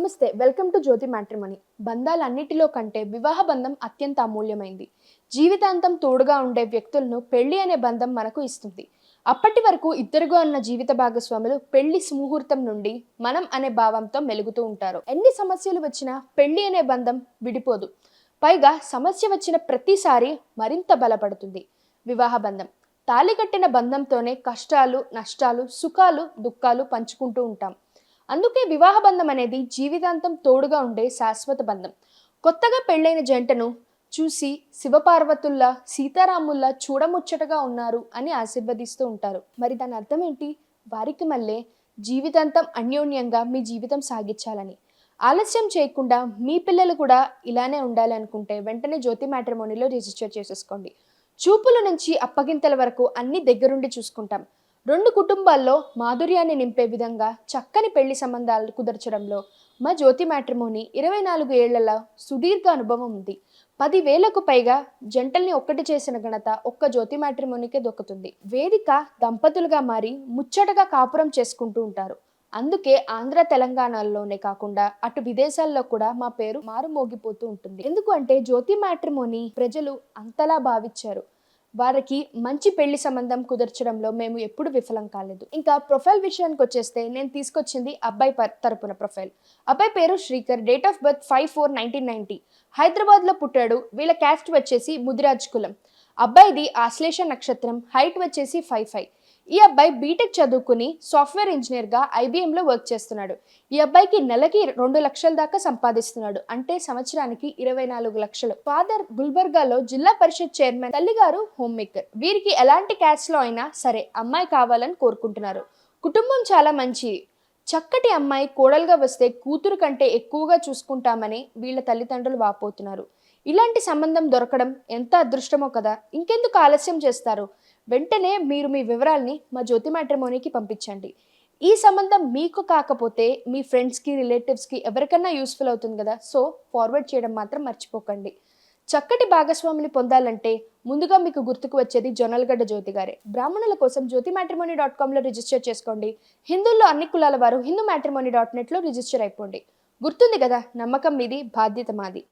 నమస్తే welcome to Jyothi matrimony. బంధాలన్నిటిలో కంటే వివాహ బంధం అత్యంత అమూల్యమైంది. జీవితాంతం తోడుగా ఉండే వ్యక్తులను పెళ్ళి అనే బంధం మనకు ఇస్తుంది. అప్పటి వరకు ఇద్దరుగా ఉన్న జీవిత భాగస్వాములు పెళ్ళి సుముహూర్తం నుండి మనం అనే భావంతో మెలుగుతూ ఉంటారు. ఎన్ని సమస్యలు వచ్చినా పెళ్ళి అనే బంధం విడిపోదు. పైగా సమస్య వచ్చిన ప్రతిసారి మరింత బలపడుతుంది వివాహ బంధం. తాళి కట్టిన బంధంతోనే కష్టాలు నష్టాలు సుఖాలు దుఃఖాలు పంచుకుంటూ ఉంటాం. అందుకే వివాహ బంధం అనేది జీవితాంతం తోడుగా ఉండే శాశ్వత బంధం. కొత్తగా పెళ్ళైన జంటను చూసి శివపార్వతుల్లా సీతారాముల్లా చూడముచ్చటగా ఉన్నారు అని ఆశీర్వదిస్తూ ఉంటారు. మరి దాని అర్థం ఏంటి? వారికి మళ్ళీ జీవితాంతం అన్యోన్యంగా మీ జీవితం సాగించాలని. ఆలస్యం చేయకుండా మీ పిల్లలు కూడా ఇలానే ఉండాలి అనుకుంటే వెంటనే జ్యోతి మ్యాట్రిమోనీలో రిజిస్టర్ చేసేసుకోండి. చూపుల నుంచి అప్పగింతల వరకు అన్ని దగ్గరుండి చూసుకుంటాం. రెండు కుటుంబాల్లో మాధుర్యాన్ని నింపే విధంగా చక్కని పెళ్ళి సంబంధాలు కుదర్చడంలో మా జ్యోతి మ్యాట్రిమోని ఇరవై నాలుగు ఏళ్ళలో సుదీర్ఘ అనుభవం ఉంది. పదివేలకు పైగా జంటల్ని ఒక్కటి చేసిన ఘనత ఒక్క జ్యోతి మ్యాట్రిమోనికే దొక్కుతుంది. వేదిక దంపతులుగా మారి ముచ్చటగా కాపురం చేసుకుంటూ ఉంటారు. అందుకే ఆంధ్ర తెలంగాణలోనే కాకుండా అటు విదేశాల్లో కూడా మా పేరు మారుమోగిపోతూ ఉంటుంది. ఎందుకు అంటే జ్యోతి మ్యాట్రిమోని ప్రజలు అంతలా భావించారు. వారికి మంచి పెళ్ళి సంబంధం కుదర్చడంలో మేము ఎప్పుడు విఫలం కాలేదు. ఇంకా ప్రొఫైల్ విషయానికి వచ్చేస్తే నేను తీసుకొచ్చింది అబ్బాయి తరపున ప్రొఫైల్. అబ్బాయి పేరు Srikar date of birth five four nineteen ninety. హైదరాబాద్లో పుట్టాడు వీళ్ళ క్యాస్ట్ వచ్చేసి ముదిరాజ్ కులం. అబ్బాయిది ఆశ్లేష నక్షత్రం హైట్ వచ్చేసి ఫైవ్ ఫైవ్. ఈ అబ్బాయి బీటెక్ చదువుకుని సాఫ్ట్వేర్ ఇంజనీర్గా ఐబీఎంలో వర్క్ చేస్తున్నాడు. ఈ అబ్బాయికి నెలకి రెండు లక్షల దాకా సంపాదిస్తున్నాడు. అంటే సంవత్సరానికి ఇరవై నాలుగు లక్షలు. ఫాదర్ గుల్బర్గాలో జిల్లా పరిషత్ చైర్మన్ తల్లిగారు హోమ్ మేకర్ వీరికి ఎలాంటి క్యాస్ట్లో అయినా సరే అమ్మాయి కావాలని కోరుకుంటున్నారు. కుటుంబం చాలా మంచి. చక్కటి అమ్మాయి కోడలుగా వస్తే కూతురు కంటే ఎక్కువగా చూసుకుంటామని వీళ్ళ తల్లిదండ్రులు వాపోతున్నారు. ఇలాంటి సంబంధం దొరకడం ఎంత అదృష్టమో కదా! ఇంకెందుకు ఆలస్యం చేస్తారు? వెంటనే మీరు మీ వివరాల్ని మా జ్యోతి మ్యాట్రిమోనీకి పంపించండి. ఈ సంబంధం మీకు కాకపోతే మీ ఫ్రెండ్స్కి రిలేటివ్స్కి ఎవరికన్నా యూస్ఫుల్ అవుతుంది కదా? సో ఫార్వర్డ్ చేయడం మాత్రం మర్చిపోకండి. చక్కటి భాగస్వామిని పొందాలంటే ముందుగా మీకు గుర్తుకు వచ్చేది జొన్నలగడ్డ జ్యోతి గారే. బ్రాహ్మణుల కోసం జ్యోతి మ్యాట్రిమోనీ డాట్ కామ్లో రిజిస్టర్ చేసుకోండి. హిందువుల్లో అన్ని కులాల వారు హిందూ మ్యాట్రిమోనీ డాట్ నెట్లో రిజిస్టర్ అయిపోండి. గుర్తుంది కదా? నమ్మకం మీది బాధ్యత మాది.